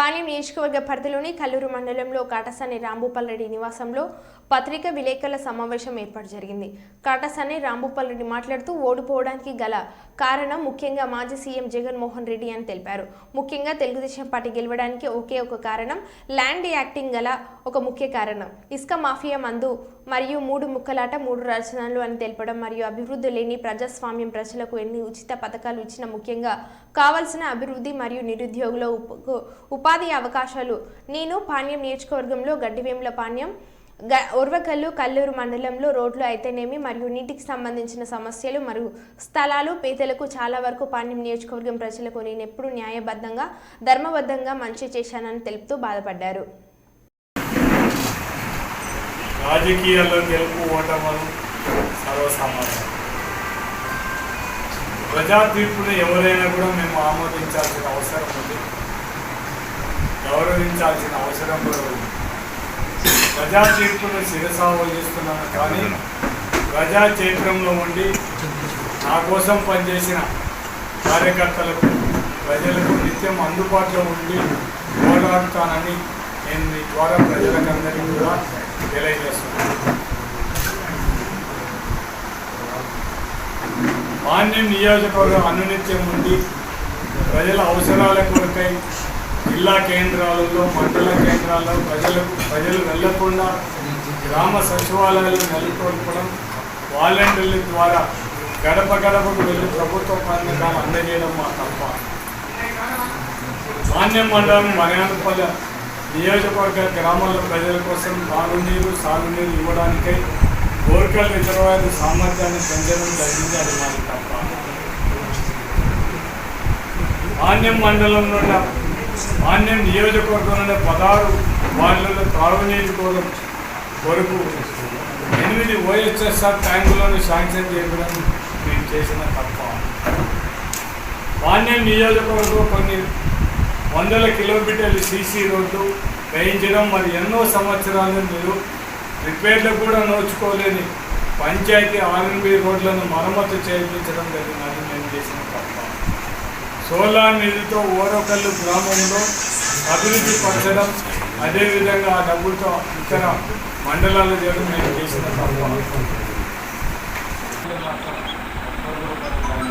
పాలెం నియోజకవర్గ పరిధిలోని కల్లూరు మండలంలో కాటసాని రాంభూపాల్రెడ్డి నివాసంలో పత్రిక విలేకరుల సమావేశం ఏర్పాటు జరిగింది. కాటసాని రాంభూపాల్రెడ్డి మాట్లాడుతూ ఓడిపోవడానికి గల కారణం ముఖ్యంగా మాజీ సీఎం జగన్మోహన్ రెడ్డి అని తెలిపారు. ముఖ్యంగా తెలుగుదేశం పార్టీ గెలవడానికి ఒకే ఒక కారణం ల్యాండ్ యాక్టింగ్ గల ఒక ముఖ్య కారణం. ఇసుక మాఫియా మందు మరియు మూడు ముక్కలాట మూడు రచనలు అని తెలపడం మరియు అభివృద్ధి లేని ప్రజాస్వామ్యం ప్రజలకు ఎన్ని ఉచిత పథకాలు ఇచ్చిన ముఖ్యంగా కావాల్సిన అభివృద్ధి మరియు నిరుద్యోగుల ఉప- ఉపాధి అవకాశాలు. నేను పాణ్యం నియోజకవర్గంలో గడ్డివేముల పాణ్యం గ ఉర్వకల్లు కల్లూరు మండలంలో రోడ్లు అయితేనేమి మరియు నీటికి సంబంధించిన సమస్యలు మరియు స్థలాలు పేదలకు చాలా వరకు పాణ్యం నియోజకవర్గం ప్రజలకు నేను ఎప్పుడూ న్యాయబద్ధంగా ధర్మబద్ధంగా మంచి చేశానని తెలుపుతూ బాధపడ్డారు. రాజకీయాల్లో గెలుపు ఓటములు సర్వసామాన్యం ప్రజా తీర్పును ఎవరైనా కూడా మేము ఆమోదించాల్సిన అవసరం ఉంది. గౌరవించాల్సిన అవసరం కూడా ఉంది ప్రజా తీర్పును శిరసా చేస్తున్నాను కానీ ప్రజా క్షేత్రంలో ఉండి నా కోసం పనిచేసిన కార్యకర్తలకు ప్రజలకు నిత్యం అందుబాటులో ఉండి పోరాడుతానని నేను మీ ద్వారా ప్రజలకందరికీ కూడా తెలియజేస్తున్నాను. మాన్యం నియోజకవర్గం అనునిత్యం ఉండి ప్రజల అవసరాల కొరకై జిల్లా కేంద్రాలలో మండల కేంద్రాల్లో ప్రజలకు ప్రజలు వెళ్ళకుండా గ్రామ సచివాలయాలు నెలకొల్పడం వాలంటీర్ల ద్వారా గడప గడపకు వెళ్ళి ప్రభుత్వ పథకాలు అందజేయడం మా తప్ప. మాన్యం మండలం మర్యాదపల్లి నియోజకవర్గ గ్రామాల ప్రజల కోసం తాగునీరు సాగునీరు ఇవ్వడానికై కోరికలు రిజర్వాయర్ సామర్థ్యాన్ని పెంచడం జరిగింది అది మాది తప్ప. మాన్యం మండలంలో మాన్యం నియోజకవర్గంలో పదహారు వార్డులలో తాగునీరు కోసం కొరకు ఎనిమిది ఓఎస్ఎస్ఆర్ ట్యాంకులను శాంక్షన్ చేయడం మేము చేసిన తప్ప. మాన్యం నియోజకవర్గం కొన్ని వందల కిలోమీటర్లు సీసీ రోడ్డు వేయించడం మరి ఎన్నో సంవత్సరాలు మీరు రిపేర్లకు కూడా నోచుకోలేని పంచాయతీ ఆర్ఎన్బి రోడ్లను మరమ్మతు చేయించడం జరిగినది మేము చేసిన తప్ప. సోలార్ నిధితో ఓరకల్లు గ్రామంలో అభివృద్ధి పరచడం అదేవిధంగా ఆ డబ్బులతో ఇతర మండలాలు చేయడం నేను చేసిన తప్ప.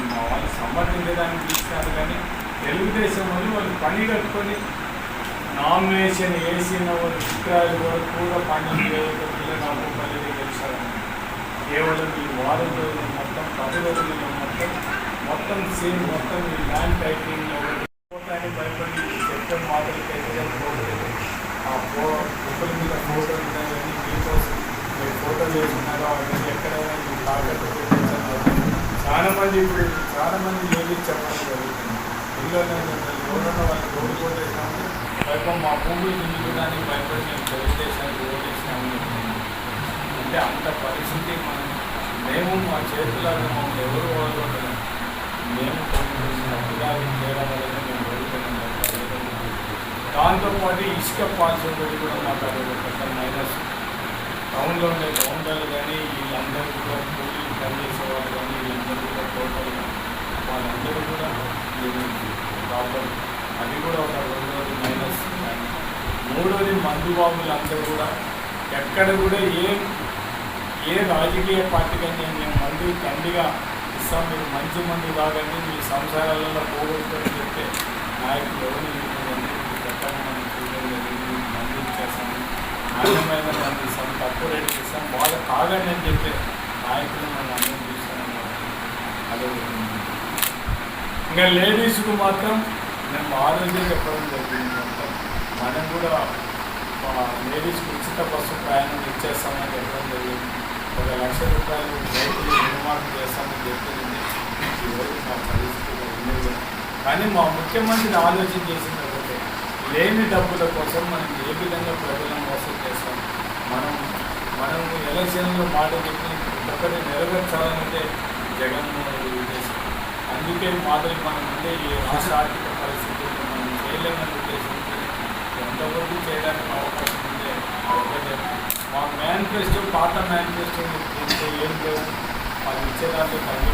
మా వాళ్ళు సమర్థించడానికి కానీ తెలుగుదేశం వాళ్ళు వాళ్ళు పని కట్టుకొని నామినేషన్ వేసిన వాళ్ళు చిత్రాలు వరకు కూడా పని పిల్లలు పల్లెలు గెలిచారు కేవలం ఈ వారం రోజులు మొత్తం పది రోజులు మొత్తం మొత్తం సేమ్ మొత్తం ఈ ల్యాండ్ టైటింగ్ ఫోటాన్ని భయపడి చెప్పే మాటలు అయితే పోలేదు. ఆ ఫో మీద ఫోటో ఉన్నాయని మీకోసం మీరు ఫోటోలు వేసుకున్నారో అవన్నీ ఎక్కడైనా మీ తాకట్టు చాలా మంది ఇప్పుడు చాలా మంది ఏమి చెప్పడం జరుగుతుంది. పిల్లలు ఎవరన్నా వాళ్ళకి ఓడిపోతేసాము భయపం మా భూమి నిండుకోవడానికి భయపడి మేము తెలుగుదేశానికి ఓటేసినామని అంటే అంత పరిస్థితి మనం మేము మా చేతులలో మమ్మల్ని ఎవరు ఓడగొట్టలేము మేము కొన్ని చేయడం వల్ల మేము ఓడిపోయినాం దాంతోపాటు ఇసుక పాల్చబడి కూడా మాకు అది ఒక పెద్ద మైనస్. టౌన్లో ఉండే కౌంటర్లు కానీ వీళ్ళందరూ కూడా కూలీ పనిచేసే వాళ్ళు కానీ వీళ్ళందరూ కూడా టోటల్ వాళ్ళందరూ కూడా ప్రాబ్లం అది కూడా ఒక రెండోది మైనస్. మూడోది మందు బాబులందరూ కూడా ఎక్కడ కూడా ఏ ఏ రాజకీయ పార్టీ కానీ మేము మందు తండ్రిగా ఇస్తాం మీరు మంచి మంది బాగండి మీ సంసారాలలో పోగొట్టుకొని చెప్తే నాయకులు ఎవరు పెట్టడం మనం చూడడం జరిగింది మందు నాణ్యమైన మంది ఇస్తాం తక్కువ రేటు ఇస్తాం బాగా కాగండి అని చెప్పి నాయకులు మనం అందరం చూస్తున్నాం అదే ఇంకా లేడీస్కు మాత్రం మేము ఆరోగ్యం చెప్పడం జరిగింది మనం కూడా లేడీస్కి ఉచిత బస్సు ప్రయాణం ఇచ్చేస్తామని చెప్పడం జరిగింది. ఒక లక్ష రూపాయలు రైతులు రుణమాఫీ చేస్తామని చెప్తుంది ఈరోజు మా పరిస్థితులు ఉండేది కానీ మా ముఖ్యమంత్రి ఆలోచన చేసింది ఒకటే. లేని డబ్బుల కోసం మనం ఏ విధంగా ప్రజలను మోసం చేస్తాం? మనం మనం ఎలక్షన్లో మాట చెప్పి ఒకరిని నెరవేర్చాలంటే జగన్మోహన్ రెడ్డి ఉద్దేశం. అందుకే మాదిరి మనం ఉండే ఈ రాష్ట్ర ఆర్థిక పరిస్థితుల్లో మనం చేయలేమని ఉద్దేశం ఎంతవరకు చేయడానికి అవకాశం ఉంటే ఒకటే మా మేనిఫెస్టో పాత మేనిఫెస్టో దీంట్లో ఏం లేవు అది ఇచ్చేదాంట్లో తగ్గి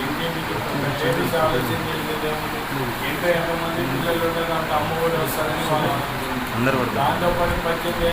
ఇంటింటికి లేడీస్ ఆలోచన ఇంట్లో ఎంతమంది పిల్లలు ఉండదు అంత అమ్మ కూడా పడుతుంది దాంతో పాటు పద్దెనిమిది